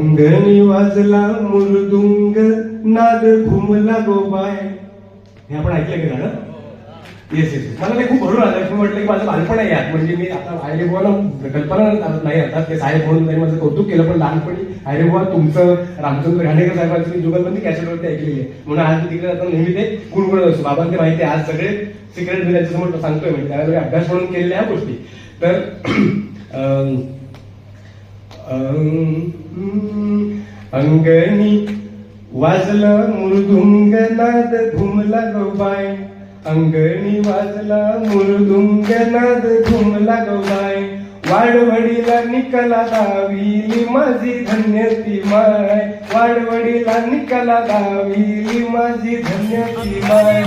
अंगणी वाजला मृदुंग नाद घुमला गोबाय हे आपण ऐकलं की गाणं येस येस मला ते खूप भरून आलं. मी म्हटलं की माझं बालपण आहे यात म्हणजे मी आता आयरे बुवाला कल्पना नाही. आता ते साहेब म्हणून त्यांनी माझं कौतुक केलं पण लहानपणी आयरे बुवा तुमचं रामचंद्र घाणेकर साहेबांची मी जुगलबंदी कॅसेटवरती ऐकलेली आहे. म्हणून आज मी तिकडे आता नेहमी ते गुणगुणत असतो. बाबांना ते माहिती आहे. आज सगळे सिक्रेट मी त्याच्यासमोर सांगतोय म्हणजे त्यावेळी अभ्यास म्हणून केलेल्या ह्या गोष्टी. तर अंगणी वाजला मृदुंग नाद घुमला गोबाय. अंगणी वाजला मृदुंग नाद घुमला गोबाय. वाडवडीला निकला दाविली माझी धन्य ती माय. वाडवडीला निकला दाविली माझी धन्य ती माय.